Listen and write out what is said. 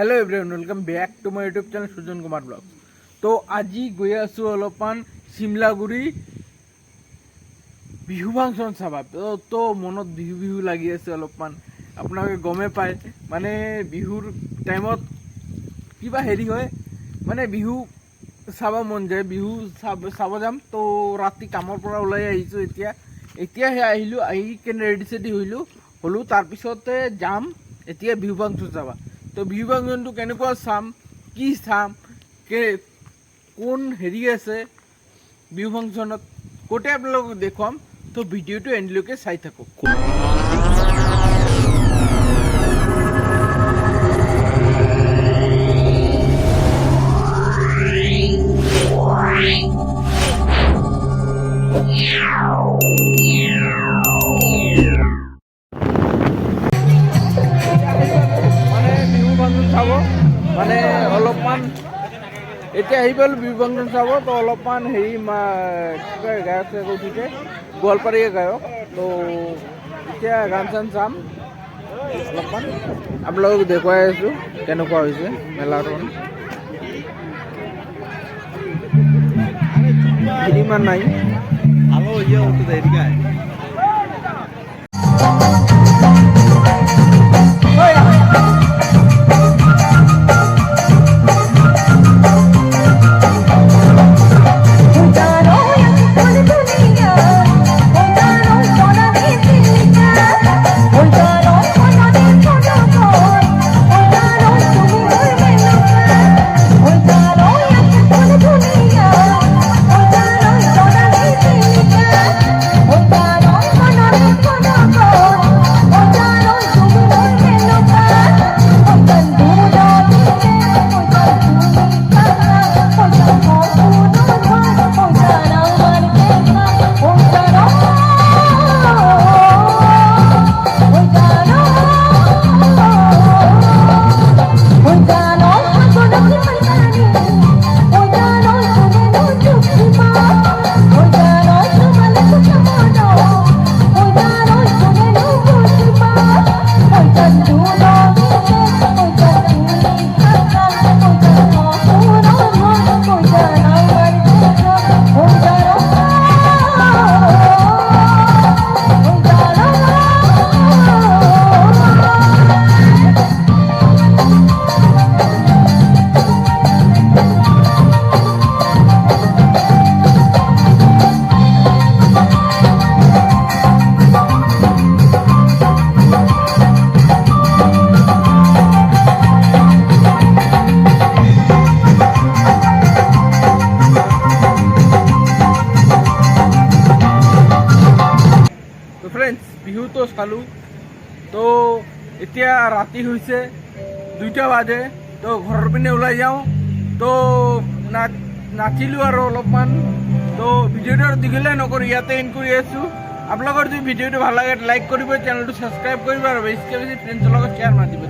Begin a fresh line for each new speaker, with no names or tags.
Hello' everyone welcome back to my YouTube channel Sujan Kumar vlog তো আজি গৈ আছোঁ অলপমান চিমলাগুৰি বিহু ফাংচন চাবা। তো তো মনত বিহু বিহু লাগি আছে অলপমান। আপোনালোকে গমেই পায় মানে বিহুৰ টাইমত কিবা হেৰি হয় মানে বিহু চাব মন যায়, বিহু চাব চাব যাম। তো ৰাতি কামৰ পৰা ওলাই আহিছোঁ এতিয়া। এতিয়াহে আহিলোঁ, আহি কেনে ৰেডি চেডি হ'লোঁ হ'লোঁ তাৰপিছতে যাম, এতিয়া বিহু ফাংচন চাবা। তো বিহু ফাংচনটো কেনেকুৱা চাম, কি চাম, কে, কোন হেৰি আছে বিহু ফাংচনত গোটেই আপোনালোকক দেখুৱাম, তো ভিডিঅ'টো এণ্ডলৈকে চাই থাকক। এতিয়া আহি পালোঁ ফাংচন চাব তো অলপমান হেৰি কি কয়, গায়ক চায়ক উঠিছে, গোৱালপাৰীয়া গায়ক, তো এতিয়া গান চান চাম। অলপমান আপোনালোকক দেখুৱাই আছোঁ, কেনেকুৱা হৈছে মেলাখন ইমান নাই।
iya untuk dari kan.
Friends বিহুটো চালোঁ। তো এতিয়া ৰাতি হৈছে দুইটা বাজে। তো ঘৰৰ পিনে ওলাই যাওঁ। তো নাচ নাচিলোঁ আৰু অলপমান। তো ভিডিঅ'টো আৰু দীঘলীয়া নকৰোঁ, ইয়াতে এণ্ড কৰি আছোঁ। আপোনালোকৰ যদি ভিডিঅ'টো ভালো লাগে লাইক কৰিব চেনেলটো ছাবস্ক্ৰাইব কৰিব আৰু বেছিকৈ বেছি ফ্ৰেণ্ডছৰ লগত শ্বেয়াৰ মাৰি